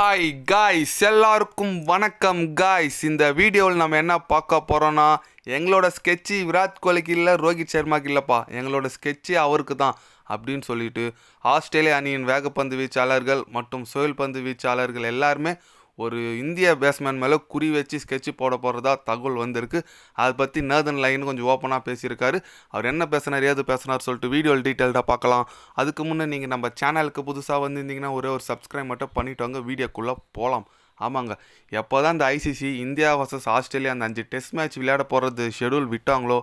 Hi guys எல்லாருக்கும் வணக்கம் guys இந்த வீடியோவில் நம்ம என்ன பார்க்க போகிறோன்னா எங்களோட ஸ்கெட்சு விராட் கோலிக்கு இல்லை ரோஹித் சர்மாக்கு இல்லைப்பா எங்களோட ஸ்கெட்சு அவருக்கு தான் அப்படின்னு சொல்லிட்டு ஆஸ்திரேலிய அணியின் வேகப்பந்து வீச்சாளர்கள் மற்றும் சுயல் பந்து வீச்சாளர்கள் எல்லாருமே ஒரு இந்திய பேட்ஸ்மேன் மேலே குறி வச்சு ஸ்கெட்சு போட போகிறதா தகவல் வந்திருக்கு. அதை பற்றி நேதன் லைன் கொஞ்சம் ஓப்பனாக பேசியிருக்காரு. அவர் என்ன பேசினார் ஏது பேசினார் சொல்லிட்டு வீடியோவில் டீட்டெயில்டாக பார்க்கலாம். அதுக்கு முன்னே நீங்கள் நம்ம சேனலுக்கு புதுசாக வந்திருந்தீங்கன்னா ஒரே ஒரு சப்ஸ்கிரைப் மட்டும் பண்ணிவிட்டு வாங்க. வீடியோக்குள்ளே போகலாம் ஆமாங்க. எப்போ தான் இந்த ஐசிசி இந்தியா வர்சஸ் ஆஸ்திரேலியா அந்த அஞ்சு டெஸ்ட் மேட்ச் விளையாட போகிறது ஷெடியூல் விட்டாங்களோ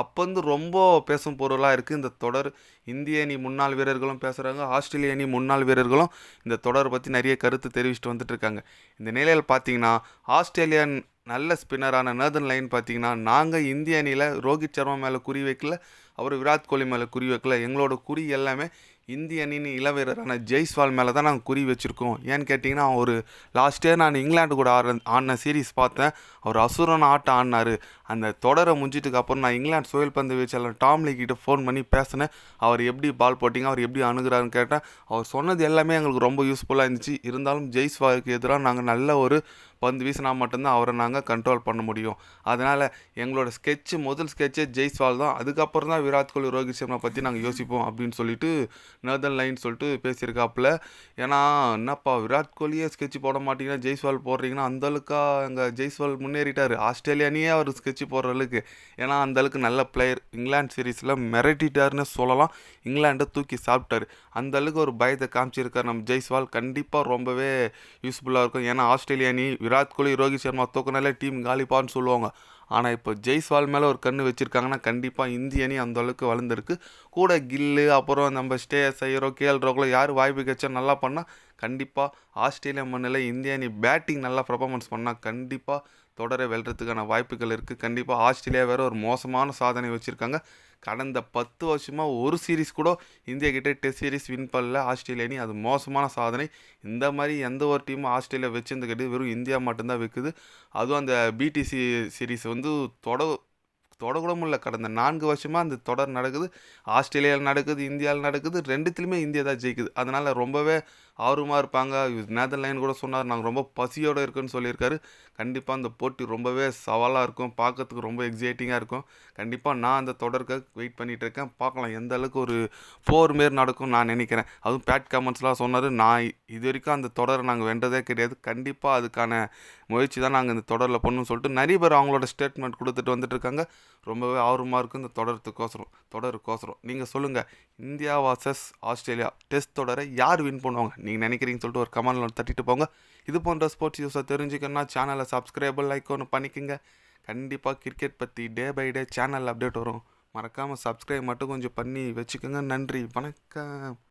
அப்போ வந்து ரொம்ப பேசும் பொருளாக இருக்குது இந்த தொடர் இந்திய அணி முன்னாள் வீரர்களும் பேசுகிறாங்க ஆஸ்திரேலிய அணி முன்னாள் வீரர்களும் இந்த தொடரை பற்றி நிறைய கருத்து தெரிவிச்சுட்டு வந்துட்டு இருக்காங்க. இந்த நிலையில் பார்த்தீங்கன்னா ஆஸ்திரேலியன் நல்ல ஸ்பின்னரான நேதன் லைன் பார்த்தீங்கன்னா நாங்கள் இந்திய அணியில் ரோஹித் சர்மா மேலே குறி வைக்கல அவர் விராட் கோலி மேலே குறி வைக்கல. எங்களோட குறி எல்லாமே இந்திய அணியின் இளவீரரான ஜெய்ஸ்வால் மேலே தான் நாங்கள் குறி வச்சுருக்கோம். ஏன்னு கேட்டிங்கன்னா ஒரு லாஸ்ட் இயர் நான் இங்கிலாந்து கூட ஆடுற ஆடின சீரீஸ் பார்த்தேன். அவர் அசுரன் ஆட்டம் ஆடினார். அந்த தொடரை முடிஞ்சிட்டுக்கு அப்புறம் நான் இங்கிலாந்து சுயல் பந்து வீச்சாளர் டாம்லி கிட்ட ஃபோன் பண்ணி பேசினேன். அவர் எப்படி பால் போட்டிங்க? அவர் எப்படி அணுகிறாருன்னு கேட்டேன். அவர் சொன்னது எல்லாமே எங்களுக்கு ரொம்ப யூஸ்ஃபுல்லாக இருந்துச்சு. இருந்தாலும் ஜெய்ஸ்வாலுக்கு எதிராக நாங்கள் நல்ல ஒரு பந்து வீசினா மட்டும்தான் அவரை நாங்கள் கண்ட்ரோல் பண்ண முடியும். அதனால் எங்களோட ஸ்கெட்சு முதல் ஸ்கெட்சே ஜெய்ஸ்வால் தான். அதுக்கப்புறம் தான் விராட் கோலி ரோஹித் சர்மா பற்றி நாங்கள் யோசிப்போம் அப்படின்னு சொல்லிட்டு நர்தன் லைன் சொல்லிட்டு பேசியிருக்காப்புல. ஏன்னா என்னப்பா விராட் கோலியே ஸ்கெட்ச் போட மாட்டீங்கன்னா ஜெய்ஸ்வால் போடுறீங்கன்னா அந்தளவுக்கா அங்கே ஜெய்ஸ்வால் முன்னேறிட்டார். ஆஸ்திரேலியானியே அவர் ஸ்கெட்ச் போடுற அளவுக்கு. ஏன்னா அந்தளவுக்கு நல்ல பிளேயர் இங்கிலாந்து சீரீஸில் மிரட்டிட்டாருன்னு சொல்லலாம். இங்கிலாண்டை தூக்கி சாப்பிட்டாரு. அந்த அளவுக்கு ஒரு பயத்தை காமிச்சிருக்கார் நம்ம ஜெய்ஸ்வால். கண்டிப்பாக ரொம்பவே யூஸ்ஃபுல்லாக இருக்கும். ஏன்னா ஆஸ்திரேலியா அணி விராட் கோலி ரோஹித் சர்மா தூக்கினாலே டீம் காலிப்பான்னு சொல்லுவாங்க. ஆனால் இப்போ ஜெய்ஸ்வால் மேலே ஒரு கண்ணு வச்சுருக்காங்கன்னா கண்டிப்பாக இந்திய அணி அந்த அளவுக்கு வளர்ந்துருக்கு. கூட கில்லு அப்புறம் நம்ம ஸ்டே ஐயரோ கேஎல் ரோக்களோ யார் வாய்ப்பு கிடைச்சா நல்லா பண்ணால் கண்டிப்பாக ஆஸ்திரேலியா மண்ணில் இந்திய அணி பேட்டிங் நல்லா பர்ஃபார்மன்ஸ் பண்ணால் கண்டிப்பாக தொடரை வெல்றதுக்கான வாய்ப்புகள் இருக்குது கண்டிப்பாக ஆஸ்திரேலியா வேறு ஒரு மோசமான சாதனை வச்சுருக்காங்க. கடந்த பத்து வருஷமாக ஒரு சீரீஸ் கூட இந்தியா கிட்டே டெஸ்ட் சீரிஸ் வின் பண்ணல. ஆஸ்திரேலியா அணி அது மோசமான சாதனை. இந்த மாதிரி எந்த ஒரு டீமும் ஆஸ்திரேலியா வச்சிருந்து கிடையாது. வெறும் இந்தியா மட்டும்தான் வைக்குது. அதுவும் அந்த பிடிசி சீரீஸ் வந்து தொட தொடக்கூட முடியல கடந்த நான்கு வருஷமாக அந்த தொடர் நடக்குது. ஆஸ்திரேலியாவில் நடக்குது இந்தியாவில் நடக்குது. ரெண்டுத்துலேயுமே இந்தியா தான் ஜெயிக்குது. அதனால் ரொம்பவே ஆர்வமாக இருப்பாங்க. நேதர் லைன் கூட சொன்னார் நாங்கள் ரொம்ப பசியோடு இருக்குன்னு சொல்லியிருக்காரு. கண்டிப்பாக அந்த போட்டி ரொம்பவே சவாலாக இருக்கும். பார்க்கறதுக்கு ரொம்ப எக்ஸைட்டிங்காக இருக்கும். கண்டிப்பாக நான் அந்த தொடருக்கு வெயிட் பண்ணிகிட்டு இருக்கேன். பார்க்கலாம் எந்த அளவுக்கு ஒரு ஃபோர் மாரி நடக்கும் நான் நினைக்கிறேன். அதுவும் பேட் கமெண்ட்ஸ்லாம் சொன்னார் நான் இது வரைக்கும் அந்த தொடரை நாங்கள் வென்றதே கிடையாது. கண்டிப்பாக அதுக்கான முயற்சி தான் நாங்கள் இந்த தொடரில் பண்ணணும்னு சொல்லிட்டு நிறைய பேர் அவங்களோட ஸ்டேட்மெண்ட் கொடுத்துட்டு வந்துட்டு இருக்காங்க. ரொம்பவே ஆர்வமாக இருக்குது இந்த தொடரத்துக்கோசரம் தொடருக்கோசரம். நீங்கள் சொல்லுங்கள் இந்தியா வாசஸ் ஆஸ்திரேலியா. டெஸ்ட் தொடரை யார் வின் பண்ணுவாங்க? நீங்கள் நினைக்கிறீங்கன்னு சொல்லிட்டு ஒரு கமெண்டில் தட்டிட்டு போங்க. இது போன்ற ஸ்போர்ட்ஸ் நியூஸை தெரிஞ்சுக்கணும்னா சேனலை சப்ஸ்கிரைபர் லைக் ஒன்று பண்ணிக்கோங்க. கண்டிப்பாக கிரிக்கெட் பற்றி day by day channel update வரும். மறக்காமல் சப்ஸ்கிரைப் மட்டும் கொஞ்சம் பண்ணி வச்சுக்கோங்க. நன்றி வணக்கம்.